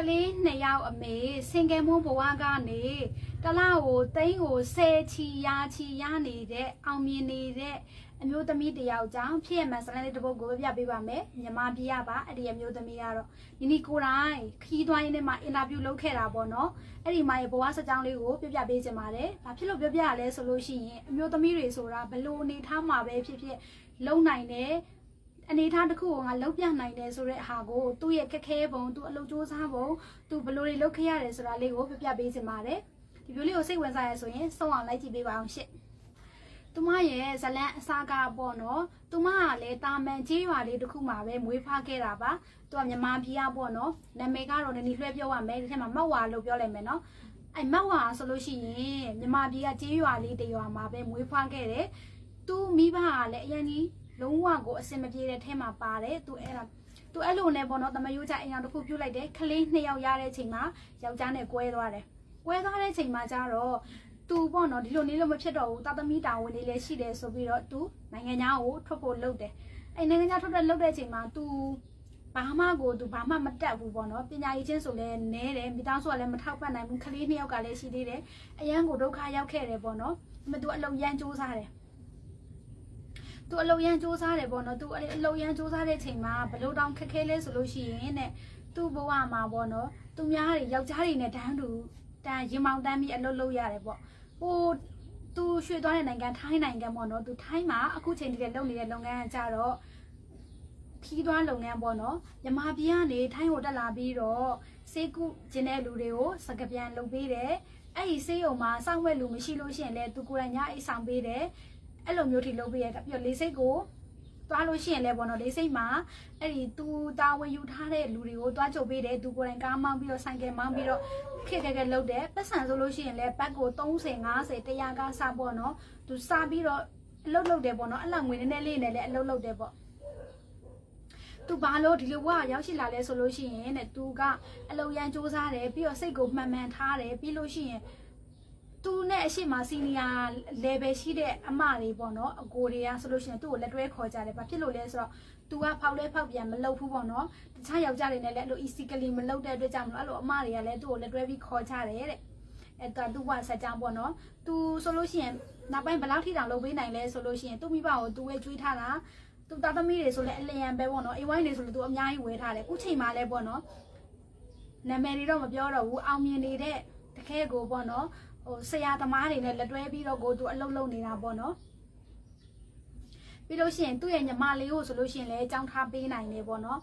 ကလေးနှစ်ယောက်အမေစင်ကယ်မွန်းဘဝကနေတလားကိုတိန်းကိုဆယ်ချီရာချီရနေတဲ့အောင်မြင်နေတဲ့အမျိုးသမီးတစ်ယောက်ကြောင့်ဖြစ်ရမှန်စလန်လေးတစ်ပုဒ်ကိုပြပြပေးပါမယ်မြန်မာပြည်ရပါအဲ့ဒီအမျိုးသမီးကတော့ဒီနီကိုတိုင်းခီးသွိုင်းနဲ့မှအင်တာဗျူးလုပ်ခဲ့တာပေါ့နော်အဲ့ဒီမှာရဲ့ဘဝစကြောင်းလေးကိုပြပြပေးချင်ပါတယ်ဘာဖြစ်လို့ပြပြရလဲဆိုလို့ရှိရင်အမျိုးသမီးတွေဆိုတာဘလို့အနေထားမှာပဲဖြစ်ဖြစ်လုံနိုင်တယ် အနေထားတစ်ခုကိုငါလုံးပြနိုင်တယ်ဆိုတဲ့အဟာကိုသူ့ရဲ့ခက်ခဲပုံသူ့အလုပ်စူးစမ်းပုံသူဘယ်လိုတွေလုပ်ခဲ့ရတယ်ဆိုတာလေးကိုပြပြပေးချင်ပါတယ်ဒီဗီဒီယိုလေးကိုစိတ်ဝင်စားရဆိုရင်ဆုံးအောင်လိုက်ကြည့်ပေးပါအောင်ရှင့်သူမရဲ့ဇလန်အစားကပေါ့နော်သူမကလည်းတာမန်ကြီးရွာလေးတစ်ခုမှာပဲမွေးဖွားခဲ့တာပါသူကမြန်မာပြည်ကပေါ့နော်နာမည်ကတော့နည်းနည်းလွှဲပြောရမယ်ဒီထက်မှာမောက်ဝါလို့ပြောလိုက်မယ်နော်အဲမောက်ဝါဆိုလို့ရှိရင်မြန်မာပြည်ကကြီးရွာလေးတစ်ရွာမှာပဲမွေးဖွားခဲ့တယ်သူမိဘကလည်းအရင်ကြီး လုံးဝကိုအစင်မပြေတဲ့ထဲမှာပါတယ်သူအဲ့ဒါသူအဲ့လိုနဲ့ပေါ့နော်တမယိုးချအိမ်အောင်တစ်ခုပြုတ်လိုက်တယ်ခလေးနှစ်ယောက်ရတဲ့အချိန်မှာယောက်ျားနဲ့ကွဲသွားတယ်ကွဲသွားတဲ့အချိန်မှာကျတော့သူပေါ့နော်ဒီလိုနေလို့မဖြစ်တော့ဘူးတာသမီတာဝန်လေးလည်းရှိတယ်ဆိုပြီးတော့သူနိုင်ငံသားကိုထွက်ဖို့လုပ်တယ်အဲ့နိုင်ငံသားထွက်တဲ့လုပ်တဲ့အချိန်မှာသူဘာမှကိုသူဘာမှမတက်ဘူးပေါ့နော်ပညာရေးချင်းဆိုလဲနဲတယ်မိသားစုကလည်းမထောက်ပံ့နိုင်ဘူးခလေးနှစ်ယောက်ကလည်းရှိသေးတယ်အရန်ကိုဒုက္ခရောက်ခဲ့တယ်ပေါ့နော်ဒါပေမဲ့သူအလုံရန်စူးစားတယ် သူအလုံရန်စူးစားတယ်ပေါ့နော်သူအလုံရန်စူးစားတဲ့ချိန်မှာဘလို့တောင်ခက်ခဲလဲဆိုလို့ရှိရင်တဲ့သူ့ဘဝမှာပေါ့နော်သူများတွေယောက်ျားတွေနဲ့တန်းတူတန်းရင်မောင်တန်းပြီးအလုပ်လုပ်ရတယ်ပေါ့ဟိုသူရွှေ့သွားတဲ့နိုင်ငံထိုင်းနိုင်ငံပေါ့နော်သူထိုင်းမှာအခုချိန်တည်းလုပ်နေတဲ့လုပ်ငန်းကကြတော့ခီးသွားလုပ်ငန်းပေါ့နော်မြမပြည်ကနေထိုင်းကိုတက်လာပြီးတော့စေကုကျင်တဲ့လူတွေကိုစကပြန်လုပ်ပေးတယ်အဲ့ဒီစေးရုံမှာစောင့်ဝဲလူမရှိလို့ရှိရင်လည်းသူကိုယ်တိုင်ညအိတ်ဆောင်ပေးတယ် အဲ့လိုမျိုးထိလုပ်ပေးရတာပြီးတော့လေးစိတ်ကိုသွားလို့ရှိရင်လည်းပေါ့နော်လေးစိတ်မှာအဲ့ဒီသူတာဝန်ယူထားတဲ့လူတွေကိုသွားချုပ်ပေးတယ်သူကိုယ်တိုင်ကားမောင်းပြီးတော့ဆိုင်ကယ်မောင်းပြီးတော့ခက်ခက်ခက်လုပ်တယ်ပတ်စံဆိုလို့ရှိရင်လည်းဘတ်ကို30 50 100ကစပေါ့နော်သူစပြီးတော့အလုပ်လုပ်တယ်ပေါ့နော်အဲ့လောက်ငွေနည်းနည်းလေးနဲ့လည်းအလုပ်လုပ်တယ်ပေါ့သူဘာလို့ဒီလိုဘဝရောက်ရှိလာလဲဆိုလို့ရှိရင်တဲ့သူကအလုံရန်စူးစမ်းတယ်ပြီးတော့စိတ်ကိုမှန်မှန်ထားတယ်ပြီးလို့ရှိရင် သူနဲ့အရှိမစီနီယာ level ရှိတဲ့အမတွေပေါ့နော်အကိုတွေကဆိုလို့ရှိရင်သူ့ကိုလက်တွဲခေါ်ကြတယ်ဘာဖြစ်လို့လဲဆိုတော့ तू ကဖောက်လဲဖောက်ပြန်မလုပ်ဘူးပေါ့နော်တခြားယောက်ျားတွေနဲ့လည်းအဲ့လို easily မလုပ်တဲ့အတွက်ကြောင့်မလို့အဲ့လိုအမတွေကလည်းသူ့ကိုလက်တွဲပြီးခေါ်ကြတယ်တဲ့အဲ့ဒါသူ့ဘဝဆက်ကြောင်းပေါ့နော် तू ဆိုလို့ရှိရင်နောက်ပိုင်းဘယ်လောက်ထိတောင်လုပ်ပေးနိုင်လဲဆိုလို့ရှိရင်သူ့မိဘကို तू ဝဲကျွေးထားတာသူသားသမီးတွေဆိုလည်းအလျံပဲပေါ့နော်အိမ်ဝိုင်းတွေဆိုလည်း तू အများကြီးဝဲထားတယ်အခုချိန်မှာလည်းပေါ့နော်နာမည်တွေတော့မပြောတော့ဘူးအောင်မြင်နေတဲ့တခဲကိုပေါ့နော် ဟိုဆရာသမားတွေနဲ့လက်တွဲပြီးတော့ကိုသူအလုပ်လုပ်နေတာပေါ့နော်ပြီးလို့ရှိရင်သူ့ရဲ့ညီမလေးကိုဆိုလို့ရှိရင်လည်းအကြောင်းထားပေးနိုင်တယ်ပေါ့နော်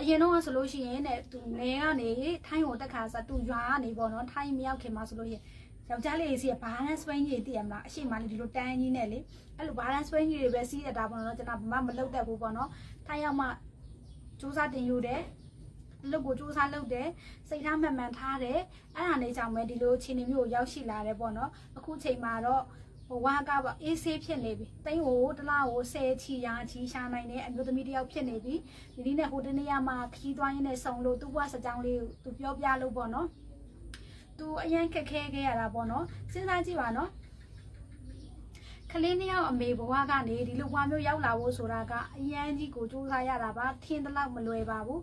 အရင်တော့ဆိုလို့ရှိရင်တဲ့သူငယ်ကနေထိုင်းကိုတက်ခါစားသူရွာကနေပေါ့နော်ထိုင်းမရောက်ခင်မှာဆိုလို့ရှိရင်ယောက်ျားလေးစီကဘာလန်စပိန်ကြီးတည်ရမလားအရှိမလေးဒီလိုတန်းကြီးနဲ့လေအဲ့လိုဘာလန်စပိန်ကြီးတွေပဲစီးရတာပေါ့နော်ကျွန်တော်ဘာမှမလုပ်တတ်ဘူးပေါ့နော်ထိုင်းရောက်မှစူးစမ်းတင်ယူတယ် အလုပ်ကိုစူးစမ်းလုပ်တယ်စိတ်ထားမှန်မှန်ထားတယ်အဲ့ဒါနဲ့ကြောင့်ပဲဒီလိုအခြေအနေမျိုးကိုရောက်ရှိလာတယ်ပေါ့နော်အခုချိန်မှာတော့ဟိုဝါကပါအေးဆေးဖြစ်နေပြီတိန်းကိုတစ်လားကို10ချီရာချီရှာနိုင်တဲ့အမျိုးသမီးတစ်ယောက်ဖြစ်နေပြီဒီနေ့နဲ့ဟိုတနေ့ကမှခီးသွားရင်းနဲ့ဆုံလို့သူ့ဘဝစကြောင်းလေးကိုသူပြောပြလို့ပေါ့နော်သူအရင်ခက်ခဲခဲ့ရတာပေါ့နော်စဉ်းစားကြည့်ပါနော်ကလေးနှစ်ယောက်အမေဘဝကနေဒီလိုဘဝမျိုးရောက်လာဖို့ဆိုတာကအရန်ကြီးကိုစူးစမ်းရတာပါထင်တလောက်မလွယ်ပါဘူး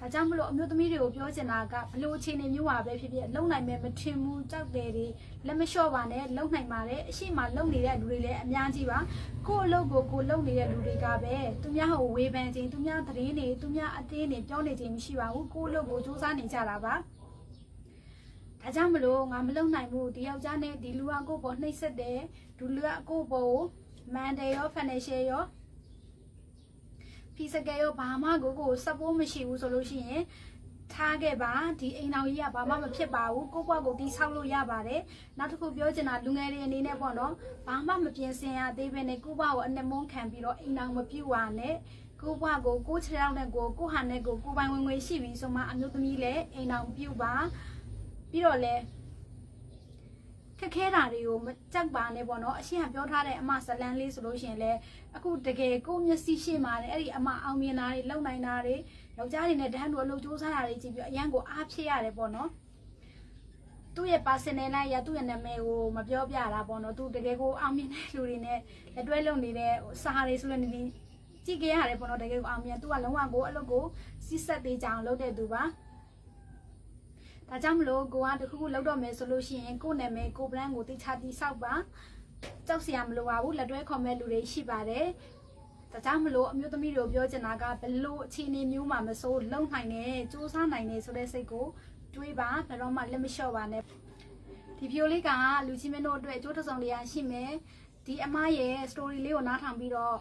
ဒါကြောင့်မလို့အမျိုးသမီးတွေကိုပြောချင်တာကဘလို့အခြေအနေမျိုးပါပဲဖြစ်ဖြစ်လုံနိုင်မယ်မထင်ဘူးကြောက်တယ်တွေလက်မလျှော့ပါနဲ့လုံနိုင်ပါတယ်အရှိမလုံနေတဲ့လူတွေလည်းအများကြီးပါကိုယ့်အလုပ်ကိုကိုယ်လုံနေတဲ့လူတွေကပဲသူများဟိုဝေဖန်ခြင်းသူများသတင်းတွေသူများအသေးတွေပြောနေခြင်းမရှိပါဘူးကိုယ့်အလုပ်ကိုစူးစမ်းနေကြတာပါဒါကြောင့်မလို့ငါမလုံနိုင်ဘူးဒီယောက်ျားနဲ့ဒီလူကကိုယ့်ပေါ်နှိပ်စက်တယ်ဒီလူကကိုယ့်ပေါ်ကိုမန်တယ်ရော financial ရော ဖီစကယ်ရောဘာမှကိုကို support မရှိဘူးဆိုလို့ရှိရင်ထားခဲ့ပါဒီအိမ်တော်ကြီးကဘာမှမဖြစ်ပါဘူးကိုယ့်ဘဝကိုတီးဆောက်လို့ရပါတယ်နောက်တစ်ခုပြောချင်တာလူငယ်တွေအနေနဲ့ပေါ့နော်ဘာမှမပြင်ဆင်ရသေးဘဲနဲ့ကိုယ့်ဘဝကိုအနှမုန်းခံပြီးတော့အိမ်တော်မပြုတ်ပါနဲ့ကိုယ့်ဘဝကိုကိုယ်ခြေထောက်နဲ့ကိုကိုယ့်ဟာနဲ့ကိုကိုယ်ပိုင်ဝင်ငွေရှိပြီဆိုမှအမျိုးသမီးလည်းအိမ်တော်ပြုတ်ပါပြီးတော့လည်း ခက်ခဲတာတွေကိုမကြောက်ပါနဲ့ပေါ့နော်အရှင်ကပြောထားတဲ့အမဇလန်းလေးဆိုလို့ရှိရင်လည်းအခုတကယ်ကိုယ့်မျက်စိရှေ့မှာလည်းအဲ့ဒီအမအောင်မြင်တာတွေလုံနိုင်တာတွေယောက်ျားတွေနဲ့တန်းတူအလုပ်ကြိုးစားတာတွေကြည့်ပြီးအရန်ကိုအားဖြစ်ရတယ်ပေါ့နော်သူ့ရဲ့ personal life ရသူ့ရဲ့နာမည်ကိုမပြောပြတာပေါ့နော်သူတကယ်ကိုအောင်မြင်တဲ့လူတွေနဲ့လက်တွဲလုပ်နေတဲ့စာတွေဆိုလည်းနေနေကြည့်ကြရတယ်ပေါ့နော်တကယ်ကိုအောင်မြင်သူကလုံးဝကိုအလုပ်ကိုစီးဆက်သေးကြအောင်လုပ်တဲ့သူပါ ဒါကြောင့်မလို့ကိုကတခုခုလောက်တော့မယ်ဆိုလို့ရှိရင်ကိုယ့်နာမည်ကို brand ကိုတိချတိဆောက်ပါကြောက်စရာမလိုပါဘူးလက်တွဲခေါ်မဲ့လူတွေရှိပါတယ်ဒါကြောင့်မလို့အမျိုးသမီးတို့ပြောချင်တာကဘလို့အခြေအနေမျိုးမှမစိုးလုံနိုင်တယ်စူးစမ်းနိုင်တယ်ဆိုတဲ့စိတ်ကိုတွေးပါဘယ်တော့မှလက်မလျှော့ပါနဲ့ဒီဗီဒီယိုလေးကလူချင်းမင်းတို့အတွက်အကျိုးတစ်စုံတစ်ရာရှိမယ်ဒီအမရဲ့ story လေးကိုနားထောင်ပြီးတော့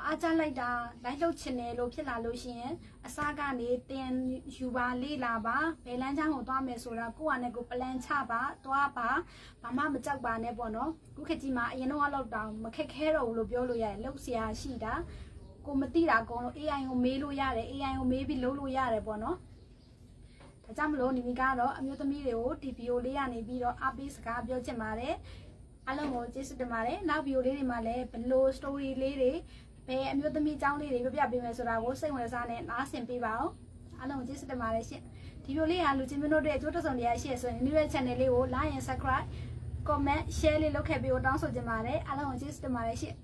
အားကြလိုက်တာလိုက်လှုပ်ချင်တယ်လို့ဖြစ်လာလို့ရှိရင်အစားကနေတင်ယူပါလေးလာပါဘယ်လမ်းကြောင်းကိုသွားမယ်ဆိုတာကိုယ့်အနေနဲ့ကို plan ချပါသွားပါဘာမှမကြောက်ပါနဲ့ပေါ့နော်ခုခေတ်ကြီးမှာအရင်တော့လောက်တောင်မခက်ခဲတော့ဘူးလို့ပြောလို့ရတယ်လှုပ်ရှားရှိတာကိုမသိတာအကုန်လုံး AI ကိုမေးလို့ရတယ် AI ကိုမေးပြီးလုပ်လို့ရတယ်ပေါ့နော်ဒါကြောင့်မလို့နီနီကတော့အမျိုးသမီးတွေကိုဒီဗီဒီယိုလေးကနေပြီးတော့အပေးစကားပြောချင်ပါတယ်အားလုံးကိုကျေးဇူးတင်ပါတယ်နောက်ဗီဒီယိုလေးတွေမှာလည်းဘလို့ story လေးတွေ ဘယ်အမျိုးသမီးအကြောင်းလေးတွေပြပြပေးမယ်ဆိုတာကိုစိတ်ဝင်စားနဲ့နားဆင်ပေးပါအောင်အားလုံးကိုကျေးဇူးတင်ပါတယ်ရှင်ဒီဗီဒီယိုလေးကလူချင်းမျိုးတို့ရဲ့အကျိုးတစုံတရားရှိရဆိုရင်ဒီရဲ့ channel လေးကို like and subscribe comment share လေးလုပ်ခဲ့ပြီးတော့တောင်းဆိုချင်ပါတယ်အားလုံးကိုကျေးဇူးတင်ပါတယ်ရှင်